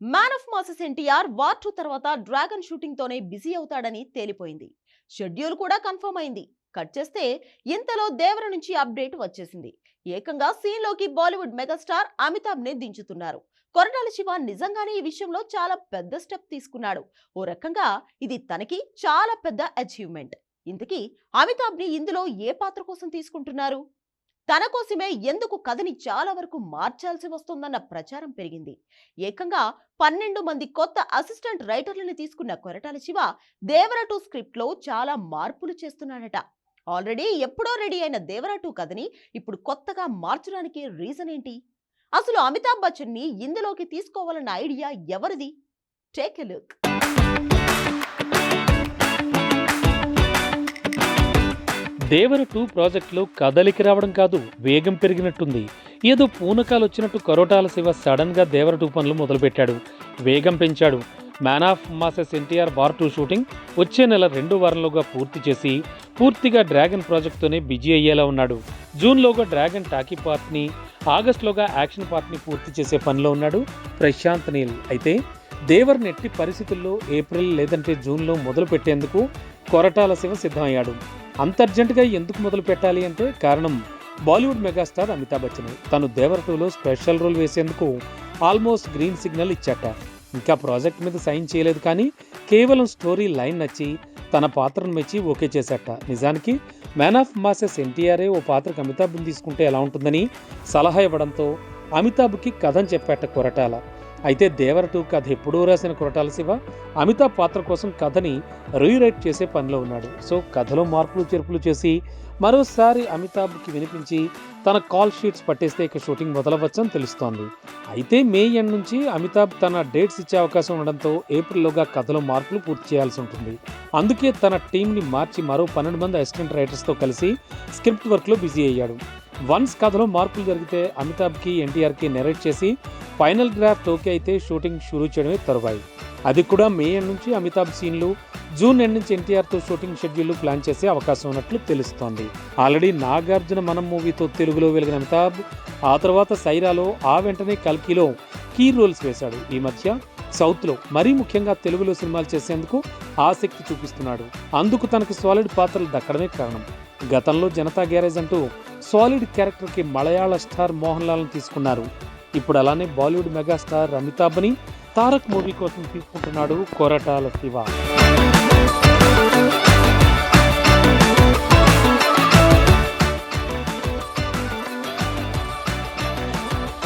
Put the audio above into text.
Man of masses NTR war two తర్వాత dragon షూటింగ్తోనే busy అవుతాడని తేలిపోయింది. షెడ్యూల్ కూడా కన్ఫర్మ్ అయింది. కట్ చేస్తే ఇంతలో దేవర నుంచి అప్డేట్ వచ్చేసింది. ఏకంగా సీన్లోకి బాలీవుడ్ మెగాస్టార్ అమితాబ్ని దించుతున్నారు. కొరటాల శివ నిజంగానే ఈ విషయంలో చాలా పెద్ద స్టెప్ తీసుకున్నాడు. ఓ రకంగా ఇది తనకి చాలా పెద్ద అచీవ్మెంట్. ఇంతకీ అమితాబ్ని ఇందులో ఏ పాత్ర కోసం తీసుకుంటున్నారు? తన కోసమే ఎందుకు కథని చాలా వరకు మార్చాల్సి వస్తుందన్న ప్రచారం పెరిగింది. ఏకంగా పన్నెండు మంది కొత్త అసిస్టెంట్ రైటర్లను తీసుకున్న కొరటాల శివ దేవర టూ స్క్రిప్ట్లో చాలా మార్పులు చేస్తున్నాడట. ఆల్రెడీ ఎప్పుడో రెడీ అయిన దేవర టూ కథని ఇప్పుడు కొత్తగా మార్చడానికి రీజన్ ఏంటి? అసలు అమితాబ్ బచ్చన్ని ఇందులోకి తీసుకోవాలన్న ఐడియా ఎవరిది? Take a look. Devara two ప్రాజెక్టులో కదలికి రావడం కాదు వేగం పెరిగినట్టుంది. ఏదో పూనకాలు వచ్చినట్టు కరోటాల శివ సడన్గా దేవర టూ పనులు మొదలుపెట్టాడు. వేగం పెంచాడు. Man of masses NTR war two shooting వచ్చే నెల రెండు వారంలోగా పూర్తి చేసి పూర్తిగా డ్రాగన్ ప్రాజెక్ట్తోనే బిజీ అయ్యేలా ఉన్నాడు. జూన్లోగా డ్రాగన్ టాకీ పార్ట్ని ఆగస్టులోగా యాక్షన్ పార్ట్ని పూర్తి చేసే పనిలో ఉన్నాడు ప్రశాంత్ నీల్. అయితే దేవర్ నెట్టి పరిస్థితుల్లో ఏప్రిల్ లేదంటే జూన్లో మొదలు పెట్టేందుకు కొరటాల శివ సిద్ధమయ్యాడు. అంత అర్జెంటుగా ఎందుకు మొదలు పెట్టాలి అంటే కారణం బాలీవుడ్ మెగాస్టార్ అమితాబ్ బచ్చన్. తను దేవర టూలో స్పెషల్ రోల్ వేసేందుకు ఆల్మోస్ట్ గ్రీన్ సిగ్నల్ ఇచ్చాట. ఇంకా ప్రాజెక్ట్ మీద సైన్ చేయలేదు కానీ కేవలం స్టోరీ లైన్ నచ్చి తన పాత్రను మెచ్చి ఓకే చేశాట. నిజానికి మ్యాన్ ఆఫ్ మాసెస్ ఎన్టీఆర్ఏ ఓ పాత్రకు అమితాబ్ని తీసుకుంటే ఎలా ఉంటుందని సలహా ఇవ్వడంతో అమితాబ్కి కథను చెప్పాట కొరటాల. అయితే దేవర టూ కథ ఎప్పుడూ రాసిన కొరటాల శివ అమితాబ్ పాత్ర కోసం కథని రీరైట్ చేసే పనిలో ఉన్నాడు. సో కథలో మార్పులు చేర్పులు చేసి మరోసారి అమితాబ్కి వినిపించి తన కాల్ షీట్స్ పట్టేస్తే ఇక షూటింగ్ మొదలవచ్చని తెలుస్తోంది. అయితే మే ఎండ్ నుంచి అమితాబ్ తన డేట్స్ ఇచ్చే అవకాశం ఉండడంతో ఏప్రిల్లోగా కథలో మార్పులు పూర్తి చేయాల్సి ఉంటుంది. అందుకే తన టీంని మార్చి మరో పన్నెండు మంది అసిస్టెంట్ రైటర్స్తో కలిసి స్క్రిప్ట్ వర్క్లో బిజీ అయ్యాడు. వన్స్ కథలో మార్పులు జరిగితే అమితాబ్కి ఎన్టీఆర్కి నెరేట్ చేసి ఫైనల్ డ్రాఫ్ట్ ఓకే అయితే షూటింగ్ షురూ చేయడమే తరువాయి. అది కూడా మే ఎండ్ నుంచి అమితాబ్ సీన్లు జూన్ ఎండ్ నుంచి ఎన్టీఆర్తో షూటింగ్ షెడ్యూల్ ప్లాన్ చేసే అవకాశం ఉన్నట్లు తెలుస్తోంది. ఆల్రెడీ నాగార్జున మనం మూవీతో తెలుగులో వెలిగిన అమితాబ్ ఆ తర్వాత సైరాలో ఆ వెంటనే కల్కిలో కీ రోల్స్ వేశాడు. ఈ మధ్య సౌత్లో మరీ ముఖ్యంగా తెలుగులో సినిమాలు చేసేందుకు ఆసక్తి చూపిస్తున్నాడు. అందుకు తనకు సాలిడ్ పాత్రలు దక్కడమే కారణం. గతంలో జనతా గ్యారేజ్ అంటూ సాలిడ్ క్యారెక్టర్కి మలయాళ స్టార్ మోహన్ లాల్ని తీసుకున్నారు. ఇప్పుడు అలానే బాలీవుడ్ మెగాస్టార్ అమితాబ్ని తారక్ మూవీ కోసం తీసుకుంటున్నాడు కొరటాల శివ.